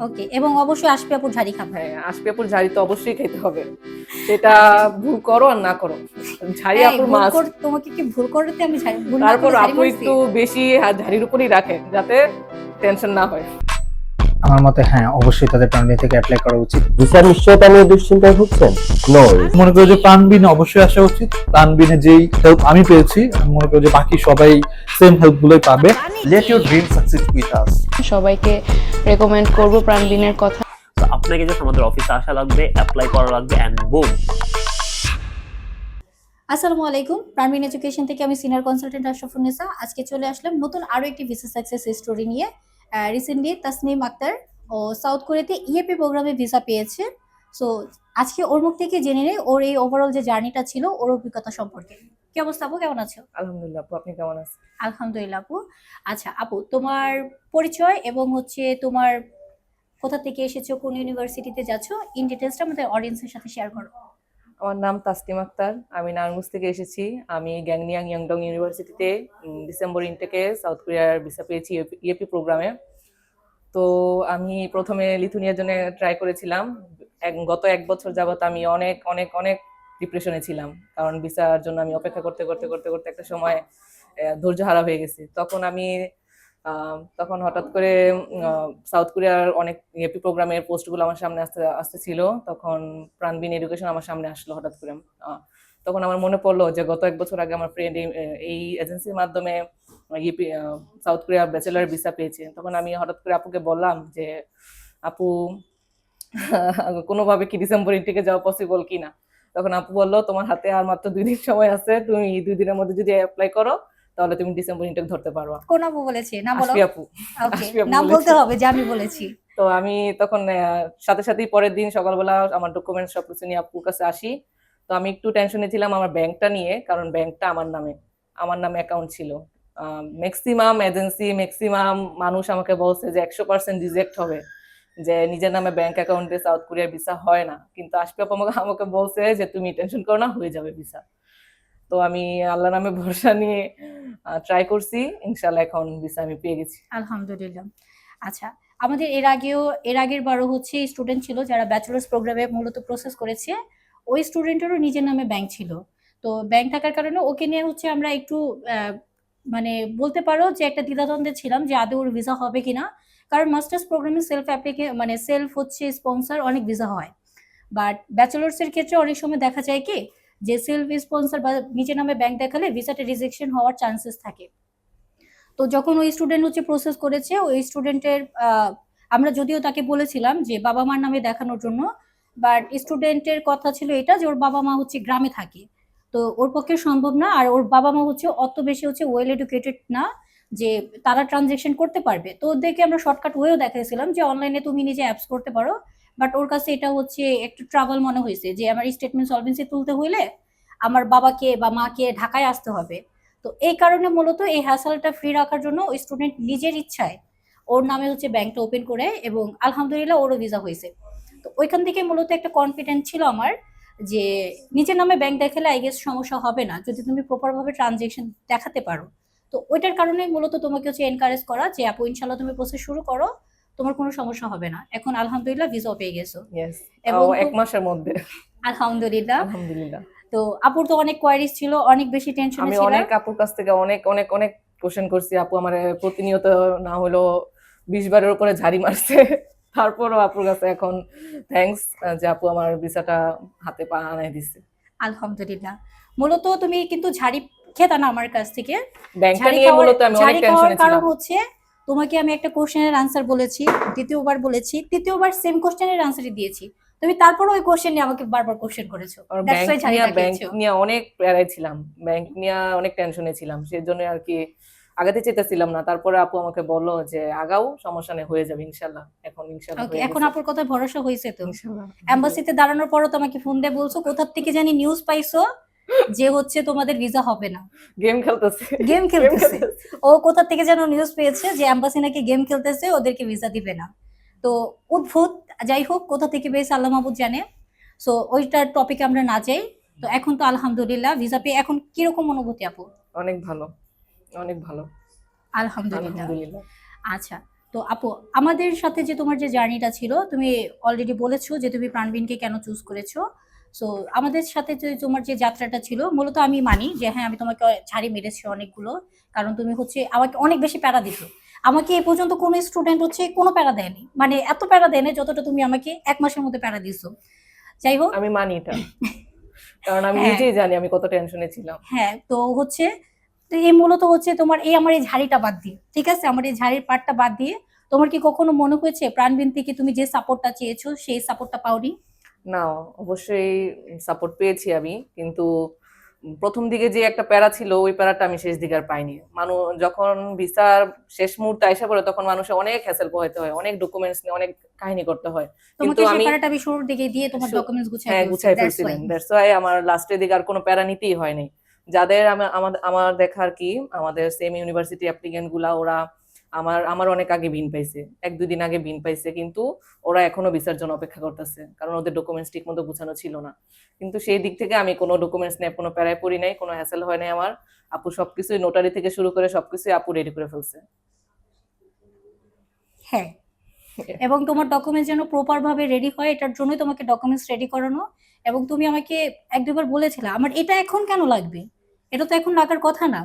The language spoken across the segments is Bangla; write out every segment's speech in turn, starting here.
ওকে এবং অবশ্যই আশপিয়াপুর ঝাড়ি খাবে। হ্যাঁ আশপিয়াপুর ঝাড়ি তো অবশ্যই খেতে হবে। সেটা ভুল করো আর না করো। ঝাড়ি আপুর ভুল মাছ কর- তোমাকে কি ভুল করতে আমি ঝাড়ি ভুল তারপর আপু একটু বেশি ঝাড়ির উপরই রাখে যাতে টেনশন না হয়। আমার মতে হ্যাঁ অবশ্যই তাদের প্রাণী থেকে অ্যাপ্লাই করা উচিত। ভিসার নিশ্চয়তা নিয়ে দুশ্চিন্তায় ভুগছেন? নো মনে করি যে প্রাণবিনে অবশ্যই আসা উচিত। প্রাণবিনে যেই হেল্প আমি পেয়েছি আমি মনে করি যে বাকি সবাই সেম হেল্প গুলোই পাবে। Let your dream succeed with us সবাইকে রেকমেন্ড করব প্রাণবিনের কথা। তো আপনাকে জাস্ট আমাদের অফিসে আসা লাগবে অ্যাপ্লাই করা লাগবে অ্যান্ড বুম আসসালামু আলাইকুম। প্রাইমিন এডুকেশন থেকে আমি সিনিয়র কনসালটেন্ট আশরাফুন্নেসা আজকে চলে আসলাম নতুন আরও একটি ভিসা সাকসেস স্টোরি নিয়ে। রিসেন্টলি তাসনিম আক্তার ও সাউথ কোরিয়াতে ইএপি প্রোগ্রামে ভিসা পেয়েছে। সো আজকে ওর মুখ থেকে জেনে নেই ওর এই ওভারঅল যে জার্নিটা ছিল ওর অভিজ্ঞতা সম্পর্কে। কি অবস্থা আপু? কেমন আছো? আলহামদুলিল্লাহ আপু আপনি কেমন আছেন? আলহামদুলিল্লাহ আপু। আচ্ছা আপু তোমার পরিচয় এবং হচ্ছে তোমার কোথা থেকে এসেছ কোন ইউনিভার্সিটিতে যাচ্ছো ইন ডিটেলসটা আমাদের অডিয়েন্সের সাথে শেয়ার করো। আমার নাম তাসলিম আক্তার আমি নারায়ণগঞ্জ থেকে এসেছি। আমি গ্যাংনিয়াং ইয়াংডং ইউনিভার্সিটিতে ডিসেম্বর ইনটেকে সাউথ কোরিয়ার ভিসা পেয়েছি ইএপি প্রোগ্রামে তো আমি প্রথমে লিথুনিয়ার জন্য ট্রাই করেছিলাম। গত এক বছর যাবত আমি অনেক অনেক অনেক ডিপ্রেশনে ছিলাম। কারণ ভিসার জন্য আমি অপেক্ষা করতে করতে করতে করতে একটা সময় ধৈর্য হারা হয়ে গেছি। তখন আমি তখন হঠাৎ করে সাউথ কোরিয়ার অনেক ইএপি প্রোগ্রামের পোস্টগুলো আমার সামনে আসতে আসতেছিল তখন প্রাণবিন এডুকেশন আমার সামনে আসলো হঠাৎ করে। তখন আমার মনে পড়ল যে গত এক বছর আগে আমার ফ্রেন্ড এই এজেন্সির মাধ্যমে সাউথ কোরিয়া ব্যাচেলার ভিসা পেয়েছে। তখন আমি হঠাৎ করে আপুকে বললাম যে আপু কোনোভাবে কি ডিসেম্বর থেকে যাওয়া পসিবল কিনা? তখন আপু বলল তোমার হাতে আর মাত্র দুই দিন সময় আছে তুমি দুই দিনের মধ্যে যদি অ্যাপ্লাই করো তাহলে তুমি ডিসেম্বর ইনটেক ধরতে পারো কোন আপু বলেছে? না বলো। আপু। নাম বলতে হবে যে আমি বলেছি। তো আমি তখন সাথে সাথেই পরের দিন সকালবেলা আমার ডকুমেন্ট সব কিছু নিয়ে আপুর কাছে আসি। তো আমি একটু টেনশনে ছিলাম আমার ব্যাংকটা নিয়ে কারণ ব্যাংকটা আমার নামে আমার নামে অ্যাকাউন্ট ছিল। ম্যাক্সিমাম এজেন্সি ম্যাক্সিমাম মানুষ আমাকে বলছে যে একশো পার্সেন্ট রিজেক্ট হবে। যে নিজের নামে ব্যাংক অ্যাকাউন্টে সাউথ কোরিয়ার ভিসা হয় না। কিন্তু আশফিক আপু আমাকে আমাকে বলছে যে তুমি টেনশন করো না, হয়ে যাবে ভিসা তো আমি আল্লাহ নামে ভরসা নিয়ে ট্রাই করছি। ইনশাল্লাহ এখন ভিসা আমি পেয়ে গেছি। আলহামদুলিল্লাহ। আচ্ছা আমাদের এর আগেও, এর আগের বারও হচ্ছে স্টুডেন্ট ছিল যারা ব্যাচেলার্স প্রোগ্রামে মূলত প্রসেস করেছে। ওই স্টুডেন্টেরও নিজের নামে ব্যাংক ছিল। তো ব্যাংক থাকার কারণে ওকে নিয়ে হচ্ছে আমরা একটু মানে বলতে পারো যে একটা দ্বিধাদ্বন্দ্বে ছিলাম যে আদৌ ওর ভিসা হবে কিনা। কারণ মাস্টার্স প্রোগ্রামে সেলফ অ্যাপ্লিকে মানে সেলফ হচ্ছে স্পন্সর অনেক ভিসা হয়। বাট ব্যাচেলার্সের ক্ষেত্রে অনেক সময় দেখা যায় কি যে সেলফ স্পন্সর বা নিজের নামে ব্যাংক দেখালে ভিসাটা রিজেকশন হওয়ার চান্সেস থাকে। তো যখন ওই স্টুডেন্ট হচ্ছে প্রসেস করেছে, ওই স্টুডেন্টের আমরা যদিও তাকে বলেছিলাম যে বাবা মার নামে দেখানোর জন্য বাট স্টুডেন্টের কথা ছিল এটা যে ওর বাবা মা হচ্ছে গ্রামে থাকে। তো ওর পক্ষে সম্ভব না। আর ওর বাবা মা হচ্ছে অত বেশি হচ্ছে ওয়েল এডুকেটেড না যে তারা ট্রানজেকশন করতে পারবে। তো ওদেরকে আমরা শর্টকাট ওয়েও দেখাইছিলাম যে অনলাইনে তুমি নিজে অ্যাপস করতে পারো। বাট ওর কাছে এটা হচ্ছে একটু ট্রাভেল মনে হয়েছে যে আমার স্টেটমেন্ট সলভেন্সি তুলতে হইলে আমার বাবাকে বা মাকে ঢাকায় আসতে হবে। তো এই কারণে মূলত এই হ্যাসালটা ফ্রি রাখার জন্য ওই স্টুডেন্ট নিজের ইচ্ছায় ওর নামে হচ্ছে ব্যাংকটা ওপেন করে এবং আলহামদুলিল্লাহ ওরও ভিসা হয়েছে তো ওইখান থেকে মূলত একটা কনফিডেন্ট ছিল আমার যে নিজের নামে ব্যাংক দেখালে আই গেস সমস্যা হবে না। যদি তুমি প্রপার ভাবে ট্রানজেকশন দেখাতে পারো। তো ওইটার কারণে মূলত তোমাকে হচ্ছে এনকারেজ করা যে আপু ইনশাল্লাহ তুমি প্রসেস শুরু করো তোমার কোনো সমস্যা হবে না। এখন আলহামদুলিল্লাহ ভিসাও পেয়ে গেছো। এবং এক মাসের মধ্যে। আলহামদুলিল্লাহ। আলহামদুলিল্লাহ। তো আপুর তো অনেক কোয়ারিজ ছিল অনেক বেশি টেনশন আমি ছিল। অনেক আপুর কাছ থেকে অনেক অনেক অনেক কোশ্চেন করছি। আপু আমার প্রতিনিয়ত না হলো বিশ বারের উপরে ঝাড়ি মারছে। তারপরও আপুর কাছে এখন থ্যাঙ্কস যে আপু আমার ভিসাটা হাতে পা আনাই দিছে। আলহামদুলিল্লাহ। মূলত তুমি কিন্তু ঝাড়ি খেতা না আমার কাছ থেকে। ব্যাংকটা ঝাড়ি নিয়ে খাওয়ার- মূলত আমি অনেক টেনশনে কারণ ছিলাম। হচ্ছে তোমাকে আমি একটা কোশ্চেনের আনসার বলেছি দ্বিতীয়বার বলেছি তৃতীয়বার সেম কোশ্চেনের আনসারই দিয়েছি। তুমি তারপরে ওই কোশ্চেন নিয়ে আমাকে বারবার কোশ্চেন করেছ। আর ব্যাংক নিয়ে ব্যাংক নিয়ে অনেক প্যারায় ছিলাম। ব্যাংক নিয়ে অনেক টেনশনে ছিলাম। সেজন্য আর কি আগাতে চেতেছিলাম না। তারপরে আপু আমাকে বলল যে আগাও সমস্যা নেই হয়ে যাবে ইনশাল্লাহ। এখন ইনশাল্লাহ ওকে এখন। আপুর কথা ভরসা হয়েছে তো। এম্বাসিতে দাঁড়ানোর পরও তোমাকে ফোন দিয়ে বলছো কোথা থেকে জানি নিউজ পাইছো যে হচ্ছে তোমাদের ভিসা হবে না? গেম খেলতেছে। গেম খেলতেছে। ও কোথা থেকে যেন নিউজ পেয়েছে যে অ্যাম্বাসি নাকি গেম খেলতেছে ওদেরকে ভিসা দিবে না। তো উদ্ভুত যাই হোক কোথা থেকে পেয়েছে আল্লাহ মাহবুদ জানে। সো ওইটার টপিকে আমরা না যাই। তো এখন তো আলহামদুলিল্লাহ ভিসা পেয়ে এখন কীরকম অনুভূতি আপু? অনেক ভালো। অনেক ভালো। আলহামদুলিল্লাহ। আচ্ছা তো আপু আমাদের সাথে যে তোমার যে জার্নিটা ছিল তুমি অলরেডি বলেছ যে তুমি প্রাণবিনকে কেন চুজ করেছ। সো আমাদের সাথে যে তোমার যে যাত্রাটা ছিল মূলত আমি মানি যে হ্যাঁ আমি তোমাকে ছাড়ি মেরেছি অনেকগুলো কারণ তুমি হচ্ছে আমাকে অনেক বেশি প্যারা দিছো। আমাকে এ পর্যন্ত কোনো স্টুডেন্ট হচ্ছে কোনো প্যারা দেয়নি। মানে এত প্যারা দেয়নি যতটা তুমি আমাকে এক মাসের মধ্যে প্যারা দিছো। যাই হোক। আমি মানি এটা। কারণ আমি হ্যাঁ। নিজেই জানি আমি কত টেনশনে ছিলাম। হ্যাঁ তো হচ্ছে তো এই মূলত হচ্ছে তোমার এই আমার এই ঝাড়িটা বাদ দিয়ে ঠিক আছে? আমার এই ঝাড়ির পার্টটা বাদ দিয়ে তোমার কি কখনো মনে হয়েছে প্রাণবিন থেকে তুমি যে সাপোর্টটা চেয়েছো সেই সাপোর্টটা পাওনি? না অবশ্যই সাপোর্ট পেয়েছি আমি কিন্তু প্রথম দিকে যে একটা প্যারা ছিল ওই প্যারাটা আমি শেষ দিকে আর পাইনি। মানুষ যখন ভিসার শেষ মুহূর্তে আসা পড়ে তখন মানুষের অনেক হ্যাসেল পোহাইতে হয় অনেক ডকুমেন্টস নিয়ে অনেক কাহিনী করতে হয়। কিন্তু আমি প্যারাটা আমি শুরুর দিকে দিয়ে তোমার ডকুমেন্টস গুছিয়ে হ্যাঁ গুছাই ফেলছিলেন দ্যাটস ওয়াই আমার লাস্টের দিকে আর কোনো প্যারা নিতেই হয়নি। যাদের আমাদের আমার দেখা আর কি, আমাদের সেম ইউনিভার্সিটি অ্যাপ্লিকেন্টগুলা ওরা আমার আমার অনেক আগে বিন পাইছে। এক, দুই দিন আগে বিন পাইছে, কিন্তু ওরা এখনও ভিসার জন্য অপেক্ষা করতেছে। কারণ ওদের ডকুমেন্টস ঠিক মতো গুছানো ছিল না। কিন্তু সেই দিক থেকে আমি কোনো ডকুমেন্টস নিয়ে কোনো প্যারায় পড়ি নাই, কোনো হ্যাসেল হয় নাই আমার। আপু সবকিছুই নোটারি থেকে শুরু করে সবকিছুই আপু রেডি করে ফেলছে। হ্যাঁ। এবং তোমার ডকুমেন্টস যেন প্রপার ভাবে রেডি হয়, এটার জন্যই তোমাকে ডকুমেন্টস রেডি করানো। এবং তুমি আমাকে এক, দুবার বলেছিলে, আমার এটা এখন কেন লাগবে? এটা তো এখন লাগার কথা না।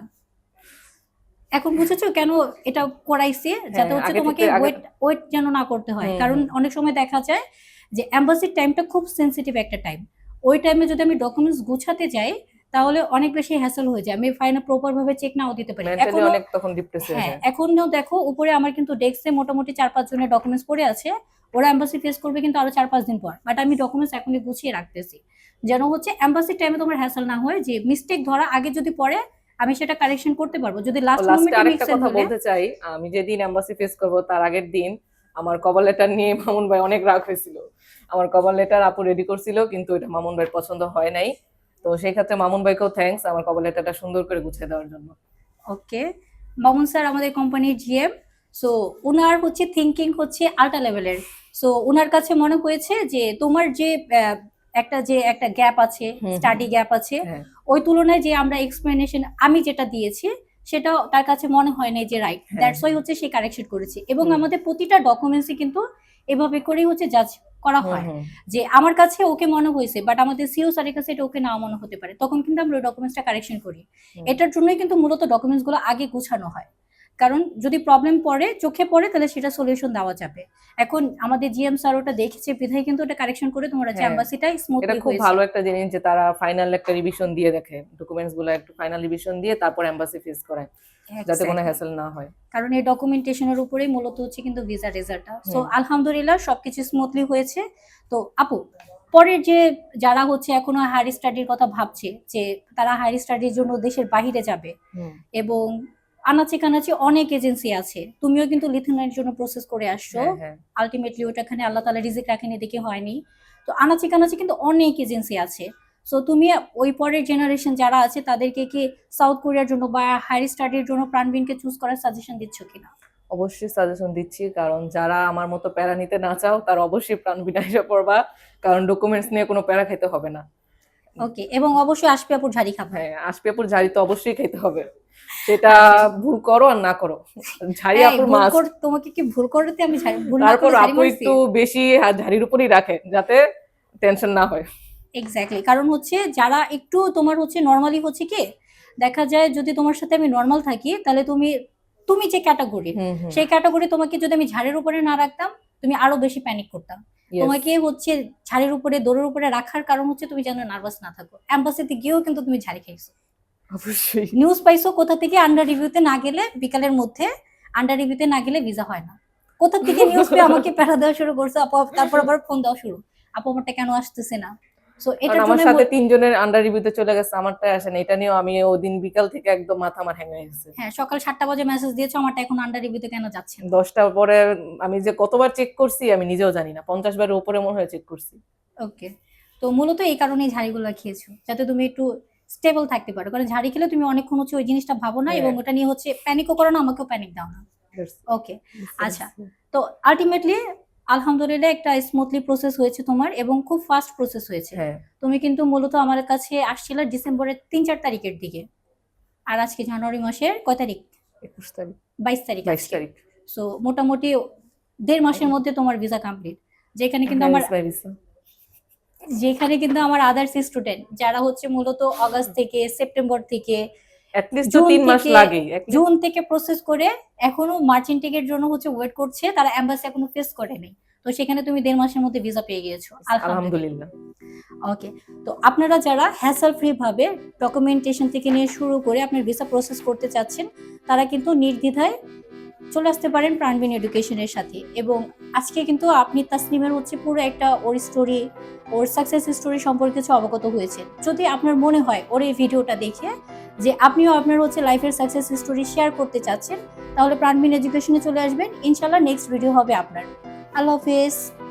এখন বুঝেছ কেন এটা করাইছে? যাতে হ্যাঁ, হচ্ছে তোমাকে ওয়েট ওয়েট যেন না করতে হয়। কারণ অনেক সময় দেখা যায় যে অ্যাম্বাসির টাইমটা খুব সেন্সিটিভ একটা টাইম ওই টাইমে যদি আমি ডকুমেন্টস গুছাতে যাই তাহলে অনেক বেশি হ্যাসেল হয়ে যায়। আমি ফাইনাল প্রপার ভাবে চেক নাও দিতে পারি। এখনও অনেক তখন হ্যাঁ এখনও দেখো উপরে আমার কিন্তু ডেস্কে মোটামুটি চার পাঁচ জনের ডকুমেন্টস পড়ে আছে। ওরা এম্বাসি ফেস করবে কিন্তু আরও চার পাঁচ দিন পর। বাট আমি ডকুমেন্টস এখনই গুছিয়ে রাখতেছি। যেন হচ্ছে এম্বাসির টাইমে তোমার হ্যাসেল না হয় যে মিস্টেক ধরা আগে যদি পড়ে আমি সেটা কারেকশন করতে পারব। যদি লাস্ট মোমেন্টে মিক্সেল কথা বলতে চাই আমি যেদিন এম্বাসি ফেস করব তার আগের দিন আমার কভার লেটার নিয়ে মামুন ভাই অনেক রাগ হয়েছিল। আমার কভার লেটার আপু রেডি করছিল কিন্তু এটা মামুন ভাইয়ের পছন্দ হয় নাই। তো সেই ক্ষেত্রে মামুন ভাইকেও থ্যাঙ্কস আমার কভার লেটারটা সুন্দর করে গুছিয়ে দেওয়ার জন্য। ওকে মামুন স্যার আমাদের কোম্পানির জিএম সো ওনার হচ্ছে থিঙ্কিং হচ্ছে আল্ট্রা লেভেলের সো ওনার কাছে মনে হয়েছে যে তোমার যে একটা যে একটা গ্যাপ আছে। স্টাডি গ্যাপ আছে হ্যাঁ। ওই তুলনায় যে আমরা এক্সপ্লেনেশন আমি যেটা দিয়েছি সেটা তার কাছে মনে হয় না যে রাইট। দ্যাটস ওয়াই হচ্ছে সে কারেকশন করেছে। এবং আমাদের প্রতিটা ডকুমেন্টসই কিন্তু এভাবে করেই হচ্ছে জাজ করা হয়। যে আমার কাছে ওকে মনে হয়েছে বাট আমাদের সিও স্যারের কাছে এটা ওকে নাও মনে হতে পারে। তখন কিন্তু আমরা ডকুমেন্টসটা কারেকশন করি। এটার জন্যই কিন্তু মূলত ডকুমেন্টসগুলো আগে গুছানো হয়। কারণ যদি প্রবলেম পড়ে চোখে পড়ে তাহলে সেটা সলিউশন দেওয়া যাবে। এখন আমাদের জিএম স্যার ওটা দেখেছে বিধায় কিন্তু ওটা কারেকশন করে তোমার হ্যাঁ। অ্যাম্বাসিটা এটা খুব ভালো একটা জিনিস যে তারা ফাইনাল একটা রিভিশন দিয়ে দেখে ডকুমেন্টসগুলো একটু ফাইনাল রিভিশন দিয়ে তারপর এম্বাসি ফেস করায় যাতে কোনো. হ্যাসেল না হয়। কারণ এই ডকুমেন্টেশনের উপরেই মূলত হচ্ছে কিন্তু ভিসা রেজাল্টটা সো আলহামদুলিল্লাহ সবকিছু স্মুথলি হয়েছে। তো আপু পরের যে যারা হচ্ছে এখনও হায়ার স্টাডির কথা ভাবছে যে তারা হায়ার স্টাডির জন্য দেশের বাহিরে যাবে এবং আনাচে কানাচে অনেক এজেন্সি আছে। তুমিও কিন্তু লিথুনের জন্য প্রসেস করে আসছো। হ্যাঁ হ্যাঁ। আলটিমেটলি ওটাখানে আল্লাহ তালা রিজিক রাখেনি দেখে হয়নি। তো আনাচে কানাচে কিন্তু অনেক এজেন্সি আছে। সো তুমি ওই পরের জেনারেশন যারা আছে তাদেরকে কি সাউথ কোরিয়ার জন্য বা হায়ার স্টাডির জন্য প্রাণবিনকে চুজ করার সাজেশন দিচ্ছ কিনা? অবশ্যই সাজেশন দিচ্ছি কারণ যারা আমার মতো প্যারা নিতে না চাও তার অবশ্যই প্রাণ বিনাশে পড়বা কারণ ডকুমেন্টস নিয়ে কোনো প্যারা খেতে হবে না। ওকে এবং অবশ্যই আসবে আপুর ঝাড়ি খাবে। হ্যাঁ আসপেপুর ঝাড়ি তো অবশ্যই খেতে হবে। সেটা ভুল করো আর না করো। ঝাড়ি আপুর কর- তোমাকে কি ভুল করতে আমি ঝাড়ি ভুল তারপর আপু একটু বেশি ঝাড়ির উপরেই রাখে যাতে টেনশন না হয়। এক্স্যাক্টলি কারণ হচ্ছে যারা একটু তোমার হচ্ছে নর্মালি হচ্ছে কি দেখা যায় যদি তোমার সাথে আমি নর্মাল থাকি তাহলে তুমি তুমি যে ক্যাটাগরি। সেই ক্যাটাগরি তোমাকে যদি আমি ঝাড়ের উপরে না রাখতাম তুমি আরও বেশি প্যানিক করতাম। তোমাকে হচ্ছে ঝাড়ের উপরে দৌড়ের উপরে রাখার কারণ হচ্ছে তুমি যেন নার্ভাস না থাকো। অ্যাম্বাসিতে গিয়েও কিন্তু তুমি ঝাড়ি খাইছো অবশ্যই। নিউজ পাইছো কোথা থেকে? আন্ডার রিভিউতে না গেলে বিকালের মধ্যে আন্ডার রিভিউতে না গেলে ভিসা হয় না। কোথা থেকে নিউজ পেয়ে আমাকে প্যারা দেওয়া শুরু করছ? আপু তারপর আবার ফোন দেওয়া শুরু। আপু আমারটা কেন আসতেছে না? সো এটার আমার সাথে তিনজনের আন্ডার রিভিউতে চলে গেছে আমারটা আসে না। এটা নিয়েও আমি ওদিন বিকাল থেকে একদম মাথা আমার হ্যাং হয়ে গেছে। হ্যাঁ সকাল সাতটা বাজে মেসেজ দিয়েছ আমারটা এখন আন্ডার রিভিউতে কেন যাচ্ছে না? দশটার পরে আমি যে কতবার চেক করছি আমি নিজেও জানি না। পঞ্চাশ বারের উপরে মনে হয় চেক করছি। ওকে তো মূলত এই কারণেই ঝাড়িগুলো খেয়েছো যাতে তুমি একটু স্টেবল থাকতে পারো। কারণ ঝাড়ি খেলে তুমি অনেকক্ষণ হচ্ছে ওই জিনিসটা ভাবো না এবং। ওটা নিয়ে হচ্ছে প্যানিকও করো না আমাকেও প্যানিক দাও না। ওকে আচ্ছা। তো আলটিমেটলি আলহামদুলিল্লাহ একটা স্মুথলি প্রসেস হয়েছে তোমার এবং খুব ফাস্ট প্রসেস হয়েছে। হ্যাঁ। তুমি কিন্তু মূলত আমার কাছে আসছিলে ডিসেম্বরের তিন চার তারিখের দিকে। আর আজকে জানুয়ারি মাসের কয় তারিখ? একুশ তারিখ। বাইশ তারিখ বাইশ তারিখ। সো মোটামুটি দেড় মাসের মধ্যে তোমার ভিসা কমপ্লিট যেখানে কিন্তু আমার। যেখানে কিন্তু আমার আদার্স স্টুডেন্ট যারা হচ্ছে মূলত অগাস্ট থেকে সেপ্টেম্বর থেকে জুন থেকে- প্রসেস করে এখনও মার্চেন্ট টিকের জন্য হচ্ছে ওয়েট করছে তারা এম্বাসি এখনও ফেস করেনি তো সেখানে তুমি দেড় মাসের মধ্যে ভিসা পেয়ে গিয়েছো আলহামদুলিল্লাহ। ওকে তো আপনারা যারা হ্যাসেল ফ্রি ভাবে ডকুমেন্টেশন থেকে নিয়ে শুরু করে আপনার ভিসা প্রসেস করতে চাচ্ছেন তারা কিন্তু নির্দ্বিধায় চলে আসতে পারেন প্রাণবিন এডুকেশনের সাথে। এবং আজকে কিন্তু আপনি তাসনিমের হচ্ছে পুরো একটা ওর স্টোরি ওর সাকসেস স্টোরি সম্পর্কে কিছু অবগত হয়েছে যদি আপনার মনে হয় ওর এই ভিডিওটা দেখে যে আপনিও আপনার হচ্ছে লাইফের সাকসেস স্টোরি শেয়ার করতে চাচ্ছেন, তাহলে প্রাণবিন এডুকেশনে চলে আসবেন। ইনশাল্লাহ নেক্সট ভিডিও হবে আপনার। আল্লাহ হাফেজ।